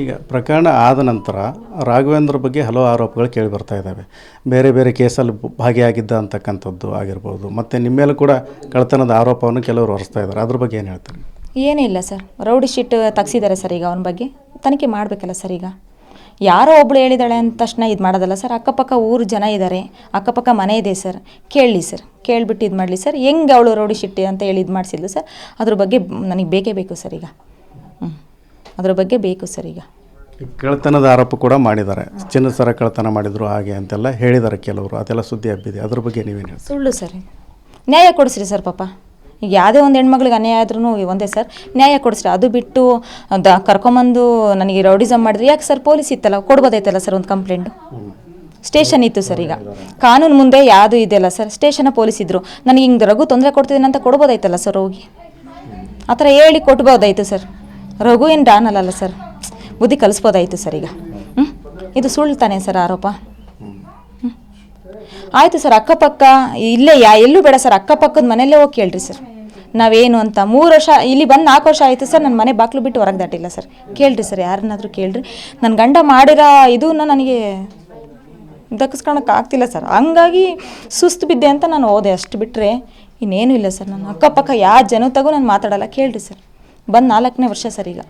ಈಗ ಪ್ರಕರಣ ಆದ ನಂತರ ರಾಘವೇಂದ್ರ ಬಗ್ಗೆ ಹಲವು ಆರೋಪಗಳು ಕೇಳಿ ಬರ್ತಾ ಇದ್ದಾವೆ. ಬೇರೆ ಬೇರೆ ಕೇಸಲ್ಲಿ ಭಾಗಿಯಾಗಿದ್ದ ಅಂತಕ್ಕಂಥದ್ದು ಆಗಿರ್ಬೋದು, ಮತ್ತು ನಿಮ್ಮ ಮೇಲೂ ಕೂಡ ಕಳ್ತನದ ಆರೋಪವನ್ನು ಕೆಲವರು ಹೊರಿಸ್ತಾ ಇದ್ದಾರೆ. ಅದ್ರ ಬಗ್ಗೆ ಏನು ಹೇಳ್ತಾರೆ? ಏನೂ ಇಲ್ಲ ಸರ್. ರೌಡಿ ಶೀಟ್ ತಗ್ಸಿದ್ದಾರೆ ಸರ್ ಈಗ ಅವನ ಬಗ್ಗೆ. ತನಿಖೆ ಮಾಡಬೇಕಲ್ಲ ಸರ್ ಈಗ. ಯಾರೋ ಒಬ್ಳು ಹೇಳಿದಾಳೆ ಅಂದ ತಕ್ಷಣ ಇದು ಮಾಡೋದಲ್ಲ ಸರ್. ಅಕ್ಕಪಕ್ಕ ಊರು ಜನ ಇದ್ದಾರೆ ಅಕ್ಕಪಕ್ಕ ಮನೆ ಇದೆ ಸರ್. ಕೇಳಲಿ ಸರ್. ಕೇಳಿಬಿಟ್ಟು ಇದು ಮಾಡಲಿ ಸರ್. ಹೆಂಗೆ ಅವಳು ರೌಡಿ ಶಿಟ್ಟಿ ಅಂತ ಹೇಳಿ ಇದು ಮಾಡಿಸಿದ್ಲು ಸರ್. ಅದ್ರ ಬಗ್ಗೆ ನನಗೆ ಬೇಕೇ ಬೇಕು ಸರ್ ಈಗ. ಅದ್ರ ಬಗ್ಗೆ ಬೇಕು ಸರ್ ಈಗ. ಕಳ್ಳತನದ ಕಳ್ತನದ ಆರೋಪ ಕೂಡ ಮಾಡಿದ್ದಾರೆ. ಚಿನ್ನ ಸರ ಕಳ್ತನ ಮಾಡಿದ್ರು ಹಾಗೆ ಅಂತೆಲ್ಲ ಹೇಳಿದ್ದಾರೆ ಕೆಲವರು. ಅದೆಲ್ಲ ಸುದ್ದಿ ಹಬ್ಬಿದೆ ಅದ್ರ ಬಗ್ಗೆ ನೀವೇನು ಹೇಳಿ ಸುಳ್ಳು ಸರ್. ನ್ಯಾಯ ಕೊಡಿಸ್ರಿ ಸರ್ ಪಾಪ. ಈಗ ಯಾವುದೇ ಒಂದು ಹೆಣ್ಮಗ್ಳಿಗೆ ಅನ್ಯಾಯ ಆದ್ರೂ ಒಂದೇ ಸರ್. ನ್ಯಾಯ ಕೊಡಿಸ್ರಿ. ಅದು ಬಿಟ್ಟು ದ ಕರ್ಕೊಂಬಂದು ನನಗೆ ರೌಡಿಸಮ್ ಮಾಡಿದ್ರೆ. ಯಾಕೆ ಸರ್ ಪೊಲೀಸ್ ಇತ್ತಲ್ಲ? ಕೊಡ್ಬೋದೈತಲ್ಲ ಸರ್ ಒಂದು ಕಂಪ್ಲೇಂಟು? ಸ್ಟೇಷನ್ ಇತ್ತು ಸರ್ ಈಗ. ಕಾನೂನು ಮುಂದೆ ಯಾವುದು ಇದೆಯಲ್ಲ ಸರ್? ಸ್ಟೇಷನ ಪೊಲೀಸ್ ಇದ್ದರು ನನಗೆ ಹಿಂಗೆ ರಘು ತೊಂದರೆ ಕೊಡ್ತಿದ್ದೀನಿ ಅಂತ ಕೊಡ್ಬೋದಾಯ್ತಲ್ಲ ಸರ್ ಹೋಗಿ? ಆ ಥರ ಹೇಳಿ ಕೊಟ್ಬೋದಾಯ್ತು ಸರ್. ರಘು ಏನು ಡಾನ್ ಅಲ್ಲಲ್ಲ ಸರ್? ಬುದ್ಧಿ ಕಲಿಸ್ಬೋದಾಯಿತು ಸರ್ ಈಗ. ಹ್ಞೂ ಇದು ಸುಳ್ಳು ತಾನೇ ಸರ್ ಆರೋಪ. ಆಯಿತು ಸರ್, ಅಕ್ಕಪಕ್ಕ ಇಲ್ಲೇ ಯಾ, ಎಲ್ಲೂ ಬೇಡ ಸರ್, ಅಕ್ಕಪಕ್ಕದ ಮನೆಯಲ್ಲೇ ಹೋಗಿ ಕೇಳ್ರಿ ಸರ್. ನಾವೇನು ಅಂತ ಮೂರು ವರ್ಷ, ಇಲ್ಲಿ ಬಂದು ನಾಲ್ಕು ವರ್ಷ ಆಯಿತು ಸರ್ ನನ್ನ ಮನೆ ಬಾಕ್ಲು ಬಿಟ್ಟು ಹೊರಗೆ ದಾಟಿಲ್ಲ ಸರ್. ಕೇಳ್ರಿ ಸರ್, ಯಾರನ್ನಾದರೂ ಕೇಳ್ರಿ. ನನ್ನ ಗಂಡ ಮಾಡಿರೋ ಇದನ್ನ ನನಗೆ ದಕ್ಕಿಸ್ಕೊಳಕ್ಕೆ ಆಗ್ತಿಲ್ಲ ಸರ್. ಹಂಗಾಗಿ ಸುಸ್ತು ಬಿದ್ದೆ ಅಂತ ನಾನು ಹೋದೆ. ಅಷ್ಟು ಬಿಟ್ಟರೆ ಇನ್ನೇನು ಇಲ್ಲ ಸರ್. ನಾನು ಅಕ್ಕಪಕ್ಕ ಯಾವ ಜನತಾಗೂ ನಾನು ಮಾತಾಡಲ್ಲ. ಕೇಳ್ರಿ ಸರ್. ಬಂದು ನಾಲ್ಕನೇ ವರ್ಷ ಸರ್ ಈಗ.